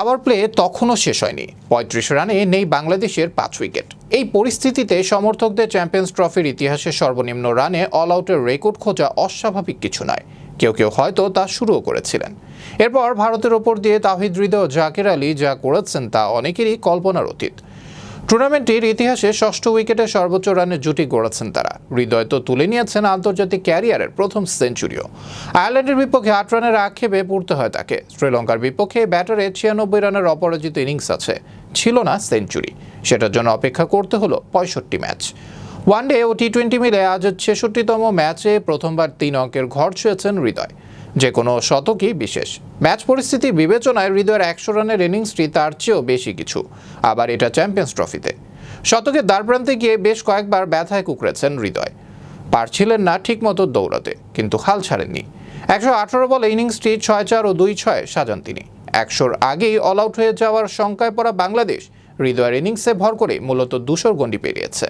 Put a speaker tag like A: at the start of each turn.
A: Power play তখনও শেষ হয়নি। পঁয়ত্রিশ রানে নেই বাংলাদেশের পাঁচ উইকেট। এই পরিস্থিতিতে সমর্থকদের চ্যাম্পিয়ন্স ট্রফির ইতিহাসে সর্বনিম্ন রানে অল আউটের রেকর্ড খোঁজা অস্বাভাবিক কিছু নয়। কেউ কেউ হয়তো তা শুরুও করেছিলেন। এরপর ভারতের ওপর দিয়ে তাহিদ হৃদয় জাকের আলী যা করেছেন তা অনেকেরই কল্পনার অতীত। টুর্নামেন্টের ইতিহাসে ষষ্ঠ উইকেটে সর্বোচ্চ রানের জুটি গড়েছেন তারা। হৃদয় তো তুলে নিয়েছেন আন্তর্জাতিক ক্যারিয়ারের প্রথম সেঞ্চুরিও। আয়ারল্যান্ডের বিপক্ষে আট রানের আক্ষেপে পড়তে হয় তাকে। শ্রীলঙ্কার বিপক্ষে ব্যাটারে ছিয়ানব্বই রানের অপরাজিত ইনিংস আছে। ছিল না সেঞ্চুরি। সেটার জন্য অপেক্ষা করতে হলো পঁয়ষট্টি ম্যাচ। ওয়ানডে ও টি টোয়েন্টি মিলে আজ ছেষট্টিতম ম্যাচে প্রথমবার তিন অঙ্কের ঘর ছুঁয়েছেন হৃদয়। যে কোনো শতকই বিশেষ। ম্যাচ পরিস্থিতি বিবেচনায় হৃদয়ের একশো রানের ইনিংসটি তার চেয়েও বেশি কিছু। আবার এটা চ্যাম্পিয়ন্স ট্রফিতে। শতকের দ্বারপ্রান্তে গিয়ে বেশ কয়েকবার ব্যথায় কুকড়েছেন হৃদয়। পারছিলেন না ঠিকমতো দৌড়াতে, কিন্তু হাল ছাড়েননি। একশো আঠারো বলে ইনিংসটি ছয় চার ও দুই ছয় সাজান তিনি। একশোর আগেই অল আউট হয়ে যাওয়ার শঙ্কায় পড়া বাংলাদেশ হৃদয়ের ইনিংসে ভর করে মূলত দুশোর গণ্ডি পেরিয়েছে।